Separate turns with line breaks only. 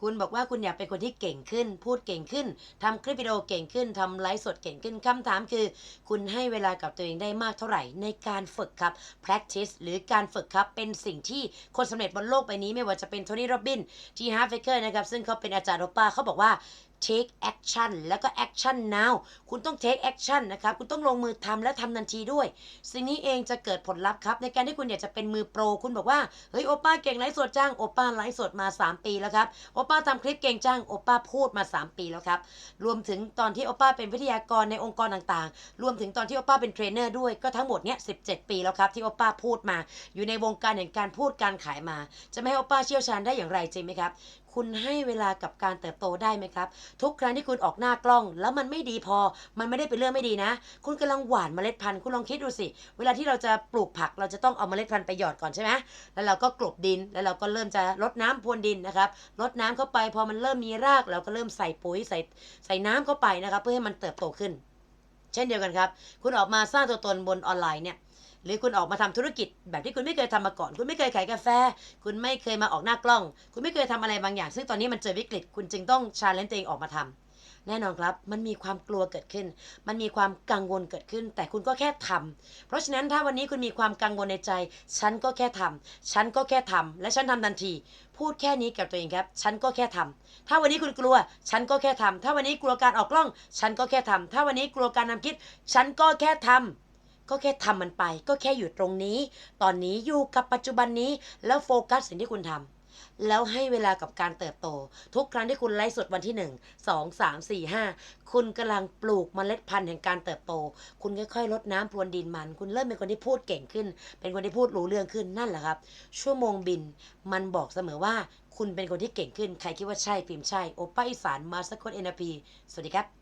คุณบอกว่าคุณอยากเป็นคนที่เก่งขึ้น พูดเก่งขึ้นทำคลิปวิดีโอเก่งขึ้นทำไลฟ์สดเก่งขึ้นคำถามคือ คุณให้เวลากับตัวเองได้มากเท่าไหร่ในการฝึกครับ practice หรือการฝึกครับเป็นสิ่งที่คนสำเร็จบนโลกใบนี้ไม่ว่าจะเป็นโทนี่โรบินทีฮาร์ฟเฟเกอร์นะครับซึ่งเขาเป็นอาจารย์โอป้าเขาบอกว่า take action แล้วก็ action now คุณต้อง take action นะครับ คุณต้องลงมือทำและทำทันทีด้วย สิ่งนี้เองจะเกิดผลลัพธ์ครับ ในการที่คุณอยากจะเป็นมือโปร คุณบอกว่า เฮ้ย โอป้าเก่งไลฟ์สดจ้าง โอป้าไลฟ์สดมา 3 ปีแล้วครับ โอป้าทำคลิปเก่งจ้าง โอป้าพูดมา 3 ปีแล้วครับ รวมถึงตอนที่โอป้าเป็นวิทยากรในองค์กรต่างๆ รวมถึงตอนที่โอป้าเป็นเทรนเนอร์ด้วย ก็ทั้งหมดเนี้ย17ปีแล้วครับที่โอป้าพูดมา อยู่ในวงการแห่งการพูดการขายมา จะไม่ให้โอป้าเชี่ยวชาญได้อย่างไรจริงไหมครับคุณให้เวลากับการเติบโตได้ไหมครับ ทุกครั้งที่คุณออกหน้ากล้อง แล้วมันไม่ดีพอ มันไม่ได้เป็นเรื่องไม่ดีนะ คุณกำลังหว่านเมล็ดพันธุ์คุณลองคิดดูสิ เวลาที่เราจะปลูกผักเราจะต้องเอาเมล็ดพันธุ์ไปหยอดก่อนใช่ไหมแล้วเราก็กลบดินแล้วเราก็เริ่มจะรดน้ำพรวนดินนะครับรดน้ำเข้าไปพอมันเริ่มมีราก เราก็เริ่มใส่ปุ๋ยใส่ใส่น้ำเข้าไปนะครับ เพื่อให้มันเติบโตขึ้น เช่นเดียวกันครับ คุณออกมาสร้างตัวตนบนออนไลน์เนี่ย หรือคุณออกมาทำธุรกิจ แบบที่คุณไม่เคยทำมาก่อน คุณไม่เคยขายกาแฟ คุณไม่เคยมาออกหน้ากล้อง คุณไม่เคยทำอะไรบางอย่าง ซึ่งตอนนี้มันเจอวิกฤต คุณจึงต้องชาเลนจ์ตัวเองออกมาทำแน่นอนครับ มันมีความกลัวเกิดขึ้น มันมีความกังวลเกิดขึ้น แต่คุณก็แค่ทำเพราะฉะนั้นถ้าวันนี้คุณมีความกังวลในใจ ฉันก็แค่ทำฉันก็แค่ทำและฉันทำทันที พูดแค่นี้กับตัวเองครับ ฉันก็แค่ทำถ้าวันนี้คุณกลัว ฉันก็แค่ทำถ้าวันนี้กลัวการออกกล้อง ฉันก็แค่ทำถ้าวันนี้กลัวการนำคิด ฉันก็แค่ทำ ก็แค่ทำมันไป ก็แค่อยู่ตรงนี้ ตอนนี้อยู่กับปัจจุบันนี้แล้วโฟกัสสิ่งที่คุณทำแล้วให้เวลากับการเติบโต ทุกครั้งที่คุณไลฟ์สดวันที่ 1 2 3 4 5 คุณกำลังปลูกเมล็ดพันธุ์แห่งการเติบโต คุณค่อยๆลดน้ำพรวนดินมัน คุณเริ่มเป็นคนที่พูดเก่งขึ้น เป็นคนที่พูดรู้เรื่องขึ้นนั่นแหละครับ ชั่วโมงบินมันบอกเสมอว่า คุณเป็นคนที่เก่งขึ้น ใครคิดว่าใช่พิมพ์ใช่ โอป้าอีสานมาสกดเอ็นพีสวัสดีครับ